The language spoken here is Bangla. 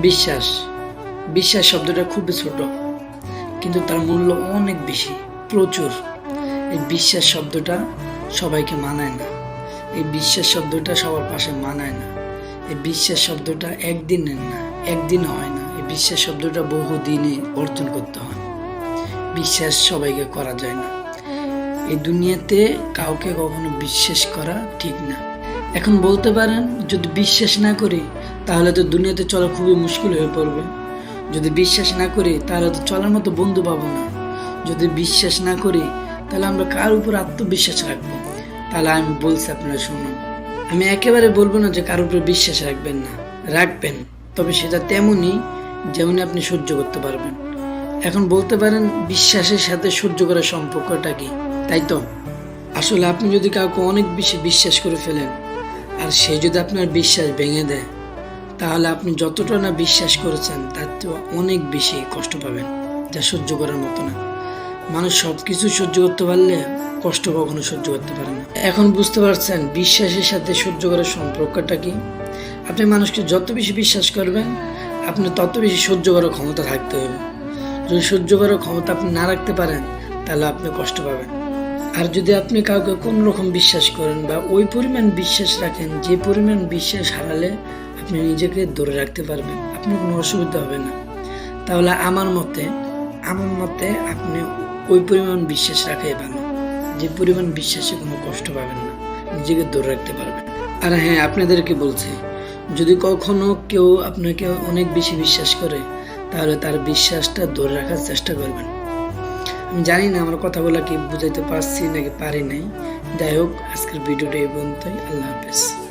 বিশ্বাস। বিশ্বাস শব্দটা খুবই ছোট, কিন্তু তার মূল্য অনেক বেশি, প্রচুর। এই বিশ্বাস শব্দটা সবাইকে মানায় না। এই বিশ্বাস শব্দটা সবার পাশে মানায় না। এই বিশ্বাস শব্দটা একদিনের না, একদিন হয় না। এই বিশ্বাস শব্দটা বহু দিনে অর্জন করতে হয়। বিশ্বাস সবাইকে করা যায় না। এই দুনিয়াতে কাউকে কখনো বিশ্বাস করা ঠিক না। এখন বলতে পারেন, যদি বিশ্বাস না করি, তাহলে তো দুনিয়াতে চলা খুবই মুশকিল হয়ে পড়বে। যদি বিশ্বাস না করি, তাহলে তো চলার মতো বন্ধু পাবো না। যদি বিশ্বাস না করি, তাহলে আমরা কার উপর আত্মবিশ্বাস রাখব? তাহলে আমি বলছি আপনারা শুনুন। আমি একেবারে বলব না যে কারোর উপর বিশ্বাস রাখবেন না, রাখবেন। তবে সেটা তেমনই যেমনি আপনি সহ্য করতে পারবেন। এখন বলতে পারেন, বিশ্বাসের সাথে সহ্য করার সম্পর্কটা কি? তাই তো? আসলে আপনি যদি কাউকে অনেক বেশি বিশ্বাস করে ফেলেন আর সে যদি আপনার বিশ্বাস ভেঙে দেয়, তাহলে আপনি যতটা না বিশ্বাস করেছেন, তার তো অনেক বেশি কষ্ট পাবেন, যা সহ্য করার মতো না। মানুষ সব কিছু সহ্য করতে পারলে কষ্ট কখনো সহ্য করতে পারে না। এখন বুঝতে পারছেন, বিশ্বাসের সাথে সহ্য করার সম্পর্কটা কি? আপনি মানুষকে যত বেশি বিশ্বাস করবেন, আপনি তত বেশি সহ্য করার ক্ষমতা থাকতে হবে। যদি সহ্য করার ক্ষমতা আপনি না রাখতে পারেন, তাহলে আপনি কষ্ট পাবেন। আর যদি আপনি কাউকে কোন রকম বিশ্বাস করেন বা ওই পরিমাণ বিশ্বাস রাখেন, যে পরিমাণ বিশ্বাস হারালে আপনি নিজেকে ধরে রাখতে পারবেন। আপনার কোনো অসুবিধা হবে না। তাহলে আমার মতে আমার মতে আপনি ওই পরিমাণ বিশ্বাস রাখাই ভালো। যে পরিমাণ বিশ্বাসে কোনো কষ্ট পাবেন না। নিজেকে ধরে রাখতে পারবেন। আর হ্যাঁ আপনাদেরকে বলছি, যদি কখনো কেউ আপনাকে অনেক বেশি বিশ্বাস করে, তাহলে তার বিশ্বাসটা ধরে রাখার চেষ্টা করবেন। আমি জানি না আমার কথাগুলো কি বুঝাইতে পারছি নাকি পারি নাই। যাই হোক, আজকের ভিডিওটা এই পর্যন্তই। আল্লাহ হাফেজ।